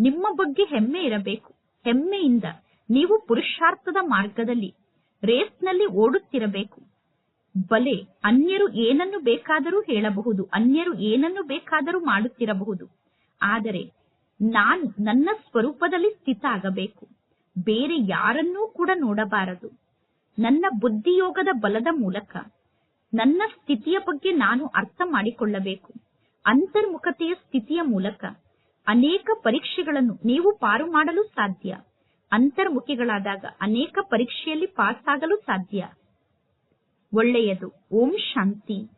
ನಿಮ್ಮ ಬಗ್ಗೆ ಹೆಮ್ಮೆ ಇರಬೇಕು. ಹೆಮ್ಮೆಯಿಂದ ನೀವು ಪುರುಷಾರ್ಥದ ಮಾರ್ಗದಲ್ಲಿ ರೇಸ್ನಲ್ಲಿ ಓಡುತ್ತಿರಬೇಕು. ಬಲೆ ಅನ್ಯರು ಏನನ್ನು ಬೇಕಾದರೂ ಹೇಳಬಹುದು, ಅನ್ಯರು ಏನನ್ನು ಬೇಕಾದರೂ ಮಾಡುತ್ತಿರಬಹುದು. ಆದರೆ ನಾನು ನನ್ನ ಸ್ವರೂಪದಲ್ಲಿ ಸ್ಥಿತ ಆಗಬೇಕು ಬೇರೆ ಯಾರನ್ನೂ ಕೂಡ ನೋಡಬಾರದು. ನನ್ನ ಬುದ್ಧಿಯೋಗದ ಬಲದ ಮೂಲಕ ನನ್ನ ಸ್ಥಿತಿಯ ಬಗ್ಗೆ ನಾನು ಅರ್ಥ ಮಾಡಿಕೊಳ್ಳಬೇಕು. ಅಂತರ್ಮುಖತೆಯ ಸ್ಥಿತಿಯ ಮೂಲಕ ಅನೇಕ ಪರೀಕ್ಷೆಗಳನ್ನು ನೀವು ಪಾರು ಮಾಡಲು ಸಾಧ್ಯ. ಅಂತರ್ಮುಖಿಗಳಾದಾಗ ಅನೇಕ ಪರೀಕ್ಷೆಯಲ್ಲಿ ಪಾಸ್ ಆಗಲು ಸಾಧ್ಯ. ಒಳ್ಳೆಯದು. ಓಂ ಶಾಂತಿ.